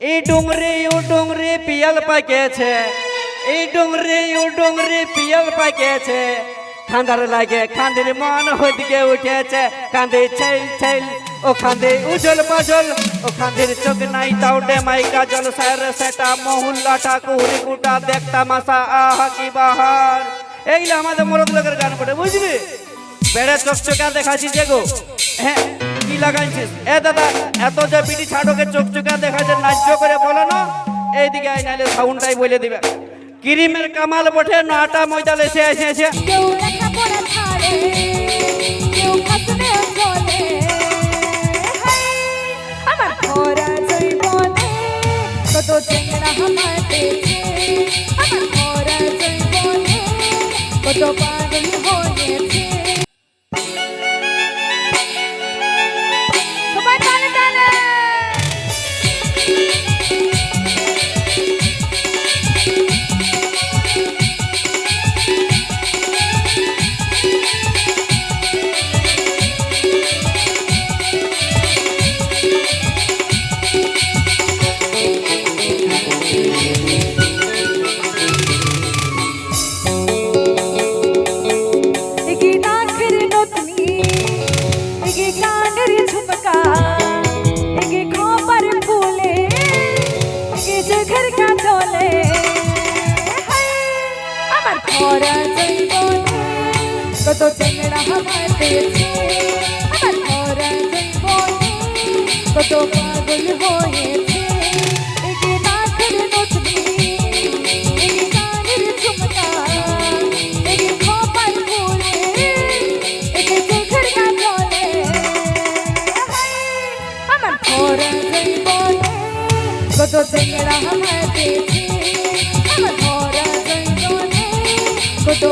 এই ডুংরি, ও ডুংরি পিয়াল পাকেছে। এই ডুংরি, ও ডুংরি পিয়াল পাকেছে। খান্দার লাগে খান্দির মন হদিকে উঠেছে। কান্দে ছেল ছেল, ও খান্দে উজল পাজল। ও খান্দির চোখ নাই তাউডে মাই কাজল। স্যার, সেটা মহুল্লাটা কুহুরি কুটা দেখতা মাসা, আহা কি বাহার। এইগুলো আমাদের মরদ লোকের গান পড়ে বুঝলি? বেড়ে চকচকা দেখাচ্ছি যে গো। হ্যাঁ। কি লাগাইছিস? এ দাদা, এত যে বিড়ি ছাড়োকে চকচকা দেখাচ্ছে নাচ্য করে বলো না? এইদিকে আই নাইলে সাউন্ডটাই বলে দিবে। কিরিমের কামাল বটে, নটা ময়দাল এসে এসে এসে। কত পাগল হয়েছে। আমার ভরা জৈবনে কত চেংড়া হামাতেছে আমার ভরা জৈবনে কত পাগল হয়েছে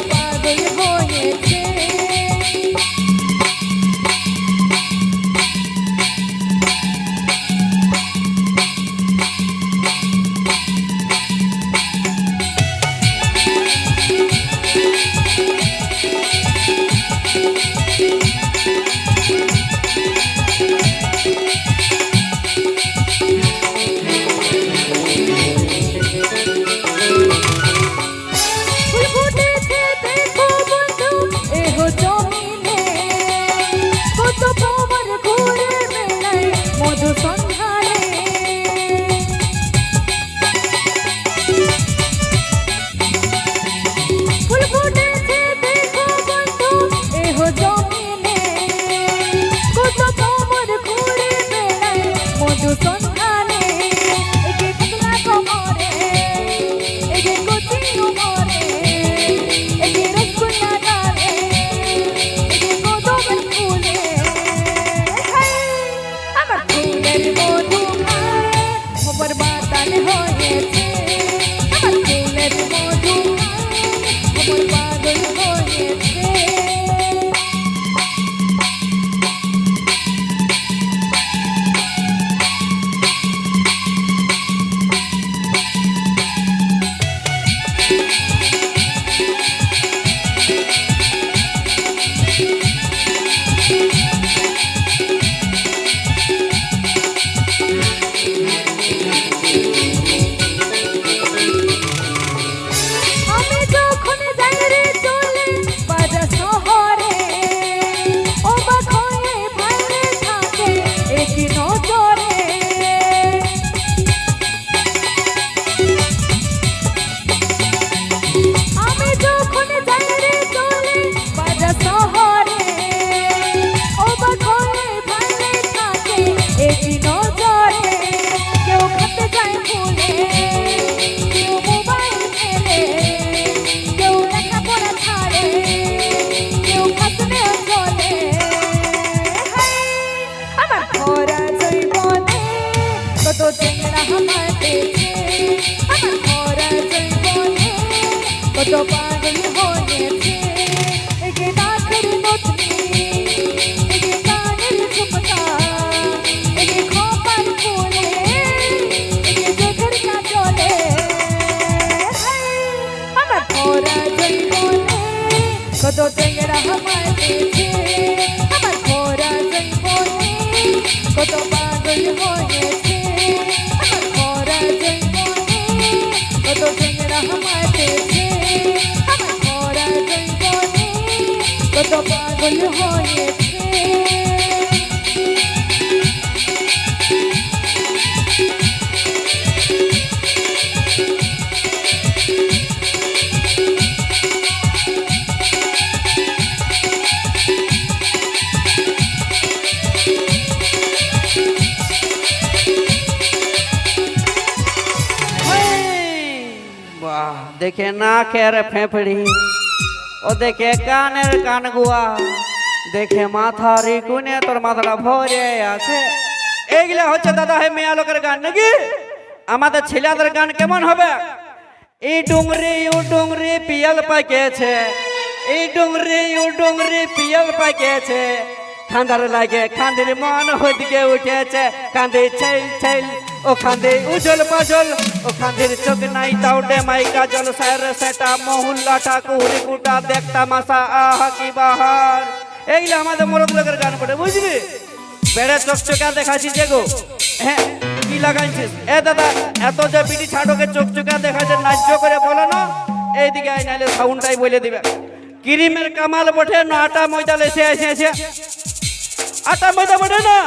কত পাগল કદો તેંગડા હમાય છે અમાર ખોરા જઈ બોલે કદો પાગલ હોય છે અમાર ખોરા જઈ બોલે કદો તેંગડા હમાય છે কত পাগল হয়েছে আমার কত পাগল হয়েছে ও দেখে কানের কান গুয়া, দেখে মাথার কোণে তোর মাথাটা ভরে আছে। এইগুলা হচ্ছে দাদা হে মেয়া লোকের গান নাকি? আমাদের ছেলেদের গান কেমন হবে? এই ডুংরি, ও ডুংরি পিয়াল পাকেছে এই ডুংরি, ও ডুংরি পিয়াল পাকেছে খান্দার লাগে, খান্দির মন হদিকে উঠেছে। কান্দে ছেল ছেল ও খান্দে উজল পাজল ও চোখ নাই তাউডে মাই কাজল সার সেটা মহুল্লাটা কুহুরি কুটা দেখতা মাসা, আহা কি বাহার। এইগুলো আমাদের মরদ লোকের গান পড়ে বুঝলি? বেড়ে চকচকা দেখাচ্ছি যে গো। হ্যাঁ কি লাগাইছিস? এ দাদা, এত যে বিড়ি ছাড়োকে চকচকা দেখাচ্ছে নাচ্য করে বলো না? এইদিকে আই নাইলে সাউন্ডটাই বলে দিবে। ক্রিমের কামাল বটে, না আটা ময়দা লেসে এসে এসে। আটা ময়দা বটে না?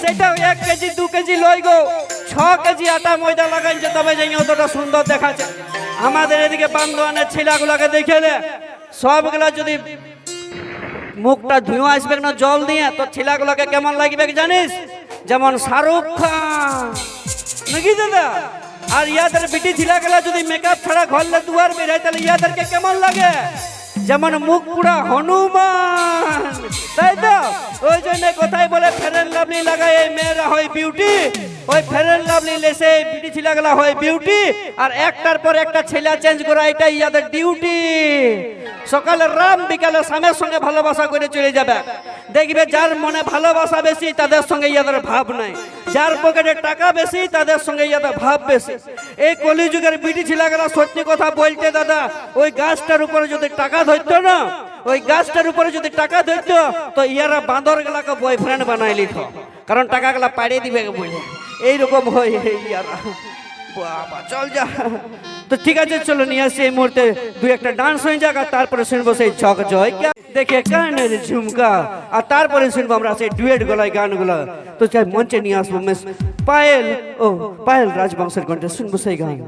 সেটা এক কেজি, দু কেজি লই গো। ছ কেজি আটা ময়দা লাগাইছে, তবে যে অতটা সুন্দর দেখাচ্ছে। আমাদের এদিকে বান্ধবানের ছেলেগুলোকে দেখে নে। সবগুলা যদি মুখটা ধুয়ে আসবে না, জল দিয়ে, তো ছেলেগুলোকে কেমন লাগবে জানিস? যেমন শাহরুখ খান। আর ইয়াদের বিটি ছেলেগুলা যদি মেকআপ ছাড়া ঘরলে দুয়ার বেরায় তাহলে ইয়াদেরকে কেমন লাগে? যেমন মুখ পুরা হনুমান। তাই তো? ওই জন্য কোথায় বলে লাভলি লাগায়, এই মেয়েরা হয় বিউটি ওই ফেরেন লাভলি লেসে এই বিটি ছেলেগুলা হয় বিউটি আর একটার পর একটা ছেলে চেঞ্জ করা, এটাই ইয়াদের ডিউটি সকালে রাম, বিকালে স্বামীর সঙ্গে ভালোবাসা করে চলে যাবে। দেখবে যার মনে ভালোবাসা বেশি, তাদের সঙ্গে ইয়াদের ভাব নাই। যার পকেটে টাকা বেশি, তাদের সঙ্গে ইয়াদের ভাব বেশি। এই কলিযুগের বিটি ছিলাগেলা, সত্যি কথা বলতে দাদা, ওই গাছটার উপরে যদি টাকা ধরতো না ওই গাছটার উপরে যদি টাকা ধরতো, তো ইয়ারা বাঁদর গেলাকে বয়ফ্রেন্ড বানাই লিখ কারণ টাকা গুলা পাড়িয়ে দিবে বলে এইরকম হয় ইয়ারা। চল যা। তো ঠিক আছে, চলো নিয়ে আসি এই মুহূর্তে। দুই একটা ডান্স হয়ে যাক, আর তারপরে শুনব সেই ঝক জয়। দেখে কানের ঝুমকা। আর তারপরে শুনব আমরা সেই ডুয়েট গলায় গানগুলো। তো চাই মঞ্চে নিয়ে আসব পায়েল। ও, পায়েল রাজবংশের কণ্ঠে শুনব সেই গান।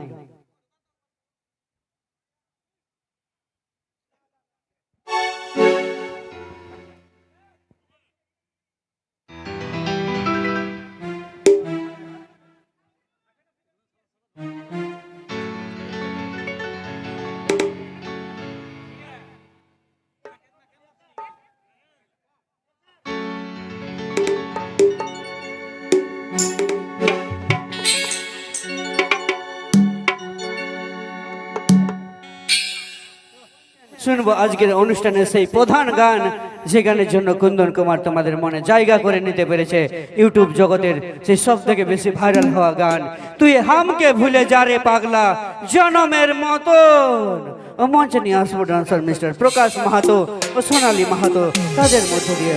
শুনব আজকের অনুষ্ঠানের সেই প্রধান গান যে গানের জন্য কুন্দন কুমার তোমাদের মনে জায়গা করে নিতে পেরেছে। ইউটিউব জগতের সেই সব থেকে বেশি ভাইরাল হওয়া গান। তুই হামকে ভুলে যা রে পাগলা, জনমের মতন। মঞ্চ নিয়ে আসব ডান্সার মিস্টার প্রকাশ মাহাতো ও সোনালী মাহাতো, তাদের মধ্য দিয়ে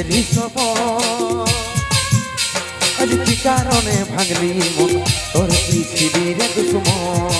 সুখের সব। আজ কি কারণে ভাঙলি মন? তোর পৃথিবীর দুশ্মন